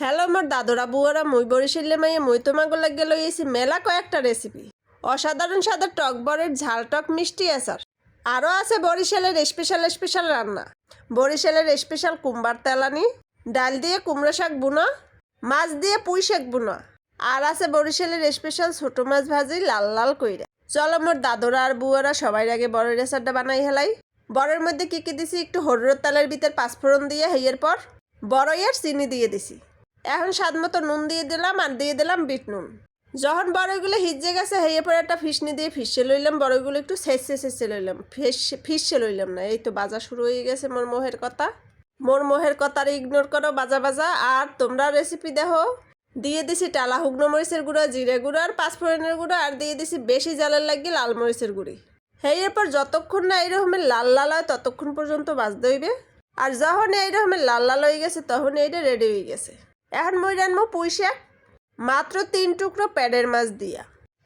Hello আমার দাদরা, বুয়ারা, মুই বরিশালে মাইয়ে, মুই তোমাকে লাগে লইয়েছি মেলা কয়েকটা রেসিপি অসাধারণ সাদা টক বরের ঝাল টক মিষ্টি আচার। আরও আছে বরিশালের স্পেশাল স্পেশাল রান্না। বরিশালের স্পেশাল কুমবার তেলানি, ডাল দিয়ে কুমড়ো শাক বুনা, মাছ দিয়ে পুঁই শাক বুনা। আর আছে বরিশালের স্পেশাল ছোট মাছ ভাজি লাল লাল কইরা। চলো, মোর দাদরা আর বুয়ারা সবাই আগে বড়ের আচারটা বানাই হেলাই। বড়ের মধ্যে কি কি দিছি? একটু হরুর তালের ভিতর পাঁচফোড়ন দিয়ে হেয়ের পর বড়ই আর চিনি দিয়ে দিছি। এখন স্বাদ মতো নুন দিয়ে দিলাম আর দিয়ে দিলাম বিট নুন। যখন বড়গুলো হিজে গেছে, হেয়ে পরে একটা ফিসনি দিয়ে ফিসে লইলাম বড়ইগুলো একটু ছেঁচে ছেঁচে লইলাম। ফিস লইলাম না, এই তো বাজা শুরু হয়ে গেছে মোর মোহের কথা। মোর মোহের কথা ইগনোর করো বাজা বাজা, আর তোমরা রেসিপি দেখো। দিয়ে দিছি টালা হুগনো মরিচের গুঁড়ো, জিরে গুঁড়ো আর পাঁচফোড়নের গুঁড়ো, আর দিয়ে দিছি বেশি জালের লাগিয়ে লাল মরিচের গুঁড়ি। সেই এরপর যতক্ষণ না এইরকমের লাল লাল হয়, ততক্ষণ পর্যন্ত বাজতে হইবে। আর যখন এইরকমের লাল লাল হয়ে গেছে তখন এইটা রেডি হয়ে গেছে। এখন মই রানবো পুঁই মাত্র তিন টুকরো প্যাডের মাছ দিয়া।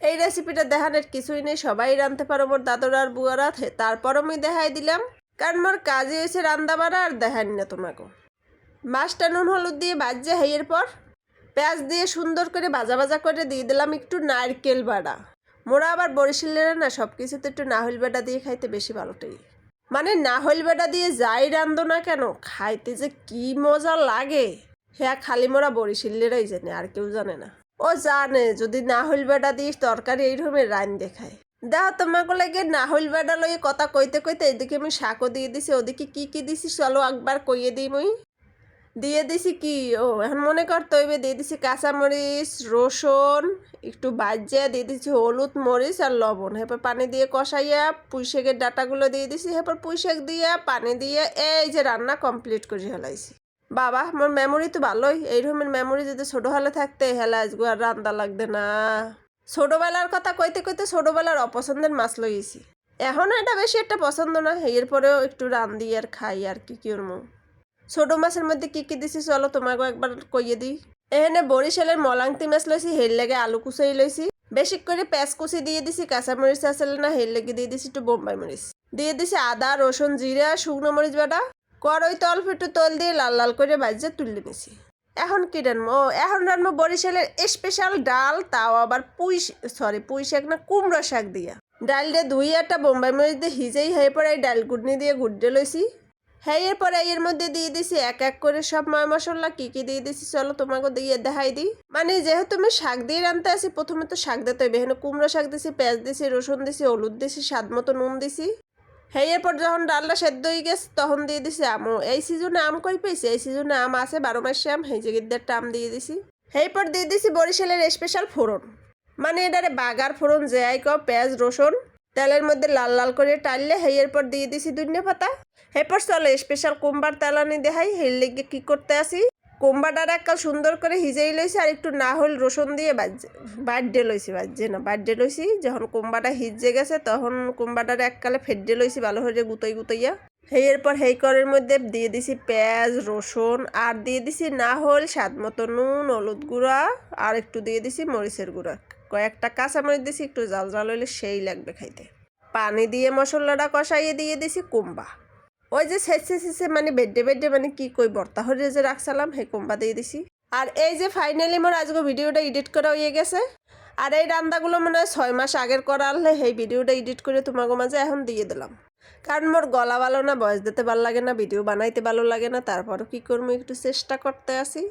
এই রেসিপিটা দেখানোর কিছুই নেই, সবাই রাঁধতে পারো মোর দাদর আর বুয়ারা তারপর আমি দেখাই দিলাম, কারণ মোর কাজে হয়েছে রান্না বাড়া আর দেখান না তোমাকে। মাছটা নুন হলুদ দিয়ে বাজছে হেয়ের পর পেঁয়াজ দিয়ে সুন্দর করে ভাজা ভাজা করে দিয়ে দিলাম একটু নারকেল বাড়া। মোরা আবার বরিশালেরা না সব কিছুতে একটু নাহল বেটা দিয়ে খাইতে বেশি ভালোটাই মানে নাহল বেটা দিয়ে যাই রান্ধো না কেন, খাইতে যে কি মজা লাগে। হ্যাঁ খালি মোরা বরিশালেরাই জানে, আর কেউ জানে না। ও জানে, যদি না হইল বেটা দিস, তরকারি এই এইরকমের রান দেখায়। দেখো, তোমাকে লাগে নাহল বেটা লইয়ে কথা কইতে কইতে এদিকে আমি শাকও দিয়ে দিছি, ওদিকে কি কি দিছি চলো একবার কইয়ে দিই মই। দিয়ে দিছি কি? ও, এখন মনে করতে হইবে, দিয়ে দিছি কাঁচামরিচ, রসুন, একটু বাজিয়া, দিয়ে দিছি হলুদ মরিচ আর লবণ। এরপর পানি দিয়ে কষাইয়া, পুঁই শাকের ডাটাগুলো দিয়ে দিছি এরপর পুঁই শাক দিয়ে, পানি দিয়ে, এই যে রান্না কমপ্লিট করে হেলাইছি বাবা, মোর মেমোরি তো ভালোই। এইরকমের মেমোরি যদি ছোটো হলে থাকতে, হেলা আজগু আর রান্দা লাগবে না। ছোটোবেলার কথা কইতে কইতে ছোটোবেলার অপছন্দের মাছ লইছি এখন এটা বেশি একটা পছন্দ না, এরপরেও একটু রান্ধি আর খাই আর কি কি ওর ছোটো মাছের মধ্যে কি কি দিছি চলো তোমাকে একবার কইয়ে দিই। এখানে বরিশালের মলাংতি মাছ লইছি, হের লেগে আলু কুচাই লইছি। বেশি করে পেঁয়াজ কুচি দিয়ে দিছি, কাঁচামরিচ আসলে না, হের লেগে দিয়ে দিছি একটু বোম্বাই মরিচ। দিয়ে দিছি আদা, রসুন, জিরা, শুকনো মরিচ বাটা। কড়ই তল ফিটু তল দিয়ে লাল লাল করে বাজিয়ে তুলে নিছি। এখন কি রানবো এখন রানবো বরিশালের স্পেশাল ডাল, তাও আবার পুঁই সরি পুঁই শাক না, কুমড়ো শাক দিয়া। ডাল দিয়ে দুই একটা বোম্বাই মরিচ দিয়ে হিজেই হয়ে পরে এই ডাল গুডনি দিয়ে গুড্ডে লইছি। হ্যাঁ এরপরে এর মধ্যে দিয়ে দিছি এক এক করে সব ময় মশলা। কি কি দিয়ে দিছি চলো তোমাকে দিয়ে দেখাই দিই। মানে যেহেতু আমি শাক দিয়ে রানতে আসি প্রথমে তো শাক দিতে হবে এখানে কুমড়ো শাক দিছি, পেঁয়াজ দিছি, রসুন দিছি, হলুদ দিছি, স্বাদ মতো নুন দিছি। হ্যাঁ এরপর যখন ডালটা সেদ্ধ হয়ে গেছে, তখন দিয়ে দিছি আমও। এই সিজনে আম কই পেয়েছি এই সিজনে আম আছে, বারো মাসে আম হেঁচে গিদ্দের আম দিয়ে দিছি। এরপর দিয়ে দিছি বরিশালের স্পেশাল ফোড়ন। মানে এটারে বাগার ফোড়ন আই কও, পেঁয়াজ, রসুন, তেলের মধ্যে লাল লাল করে টাললে হেই এরপর দিয়ে দিছি ধনিয়া পাতা। এরপর চলো স্পেশাল কুম্বার তেলানি দেখাই হের লেগে কি করতে আসি কুম্বাটার এককাল সুন্দর করে হিজেই লইছি আর একটু না হল রসুন দিয়ে বাজছে বাড্ডে লইছি, বাজছে না বাড্ডে লইছি। যখন কুম্বাটা হিজে গেছে, তখন কুম্বাটার এককালে ফেড্ডে লইছি ভালো হয়ে গুতই গুতইয়া। সেই এরপর হেই করের মধ্যে দিয়ে দিছি পেঁয়াজ, রসুন, আর দিয়ে দিছি না হল স্বাদ মতো নুন, হলুদ গুঁড়া, আর একটু দিয়ে দিছি মরিচের গুঁড়া। কয়েকটা কাঁচা মরিচ দিছি, একটু জাল জাল হইলে সেই লাগবে খাইতে। পানি দিয়ে মশলাটা কষাইয়ে দিয়ে দিছি কুম্বা। ওই যে শেষে শেষে মানে বেডে বেডে মানে কি কই, বর্তা হরে যে রাখছিলাম হে কোম্পা দিয়ে দিছি। আর এই যে ফাইনালি মোর আজকে ভিডিওটা এডিট করা হয়ে গেছে। আর এই রান্দাগুলো মনে ছয় মাস আগের করা হলে সেই ভিডিওটা এডিট করে তোমাকে মাঝে এখন দিয়ে দিলাম। কারণ মোর গলা ভালো না, বয়স দিতে ভালো লাগে না, ভিডিও বানাইতে ভালো লাগে না, তারপরও কি করব, একটু চেষ্টা করতে আসি